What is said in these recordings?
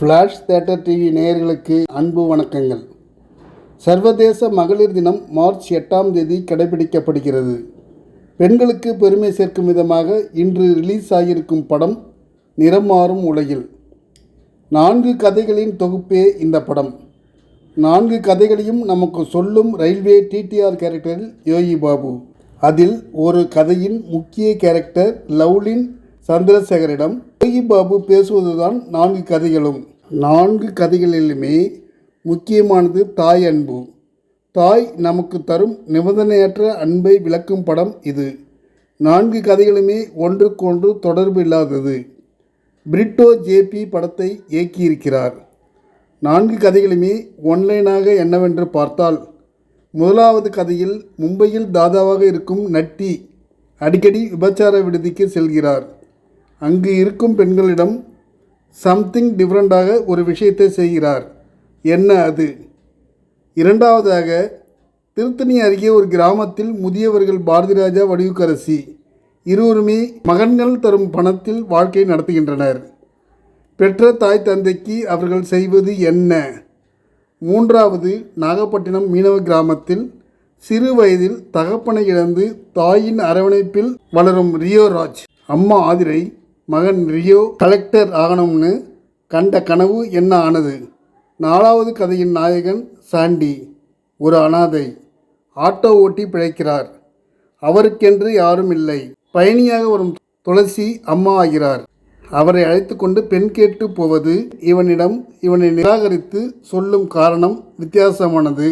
Flash theatre TV நேயர்களுக்கு அன்பு வணக்கங்கள். சர்வதேச மகளிர் தினம் மார்ச் எட்டாம் தேதி கடைபிடிக்கப்படுகிறது. பெண்களுக்கு பெருமை சேர்க்கும் விதமாக இன்று ரிலீஸ் ஆகியிருக்கும் படம் நிறம் மாறும் உலகில். நான்கு கதைகளின் தொகுப்பே இந்த படம். நான்கு கதைகளையும் நமக்கு சொல்லும் ரயில்வே டிடிஆர் கேரக்டரில் யோகி பாபு. அதில் ஒரு கதையின் முக்கிய கேரக்டர் லவ்லின் சந்திரசேகரிடம் யோகி பாபு பேசுவதுதான் நான்கு கதைகளும். நான்கு கதைகளிலுமே முக்கியமானது தாய் அன்பு. தாய் நமக்கு தரும் நிபந்தனையற்ற அன்பை விளக்கும் படம் இது. நான்கு கதைகளுமே ஒன்றுக்கொன்று தொடர்பு இல்லாதது. பிரிட்டோ ஜேபி படத்தை இயக்கியிருக்கிறார். நான்கு கதைகளுமே ஒன்லைனாக என்னவென்று பார்த்தால் முதலாவது கதையில் மும்பையில் தாதாவாக இருக்கும் நட்டி அடிக்கடி விபச்சார விடுதிக்கு செல்கிறார். அங்கு இருக்கும் பெண்களிடம் சம்திங் டிஃப்ரெண்ட்டாக ஒரு விஷயத்தை செய்கிறார். என்ன அது? இரண்டாவதாக திருத்தணி அருகே ஒரு கிராமத்தில் முதியவர்கள் பாரதிராஜா வடிவுக்கரசி. இருவருமே மகன்கள் தரும் பணத்தில் வாழ்க்கை நடத்துகின்றனர். பெற்ற தாய் தந்தைக்கு அவர்கள் செய்வது என்ன? மூன்றாவது நாகப்பட்டினம் மீனவ கிராமத்தில் சிறு வயதில் தகப்பனை இழந்து தாயின் அரவணைப்பில் வளரும் ரியோ ராஜ் அம்மா ஆதிரை மகன் ரியோ கலெக்டர் ஆகணும்னு கண்ட கனவு என்ன ஆனது? நாலாவது கதையின் நாயகன் சாண்டி ஒரு அனாதை ஆட்டோ ஓட்டி பிழைக்கிறார். அவருக்கென்று யாரும் இல்லை. பயணியாக வரும் துளசி அம்மா ஆகிறார். அவரை அழைத்து கொண்டு பெண் கேட்டு போவது இவனிடம் இவனை நிராகரித்து சொல்லும் காரணம் வித்தியாசமானது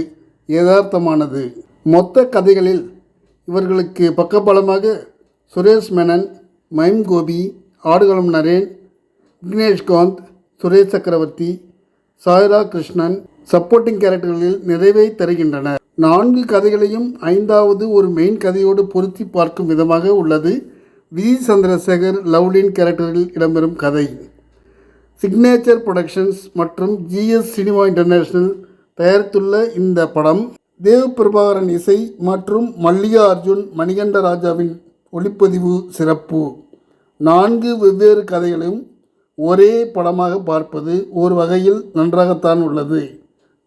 யதார்த்தமானது. மொத்த கதைகளில் இவர்களுக்கு பக்கபலமாக சுரேஷ் மேனன் மைம் கோபி ஆடுகளம் நரேன் விக்னேஷ்காந்த் சுரேஷ் சக்கரவர்த்தி சாய்ரா கிருஷ்ணன் சப்போர்ட்டிங் கேரக்டர்களில் நிறைவை தருகின்றனர். நான்கு கதைகளையும் ஐந்தாவது ஒரு மெயின் கதையோடு பொருத்தி பார்க்கும் விதமாக உள்ளது. வி. சந்திரசேகர் லவ்லின் கேரக்டரில் இடம்பெறும் கதை. சிக்னேச்சர் ப்ரொடக்ஷன்ஸ் மற்றும் ஜிஎஸ் சினிமா இன்டர்நேஷனல் தயாரித்துள்ள இந்த படம் தேவ் பிரபாகரன் இசை மற்றும் மல்லிகா அர்ஜுன் மணிகண்ட ராஜாவின் ஒளிப்பதிவு சிறப்பு. நான்கு வெவ்வேறு கதைகளையும் ஒரே படமாக பார்ப்பது ஒரு வகையில் நன்றாகத்தான் உள்ளது.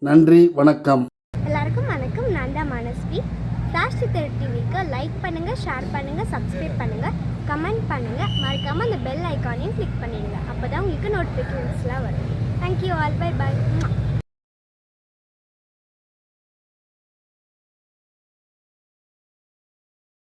நன்றி வணக்கம். எல்லாருக்கும் வணக்கம். நான் தான் மனஸ்வி. ஃப்ளாஷ் சித்தர் டிவிக்கு லைக் பண்ணுங்கள் ஷேர் பண்ணுங்கள் சப்ஸ்கிரைப் பண்ணுங்கள் கமெண்ட் பண்ணுங்கள் மறக்காமல் அந்த பெல் ஐக்கானையும் கிளிக் பண்ணிடுங்க. அப்போ தான் உங்களுக்கு நோட்டிஃபிகேஷன்ஸ்லாம் வரும். Thank you all by by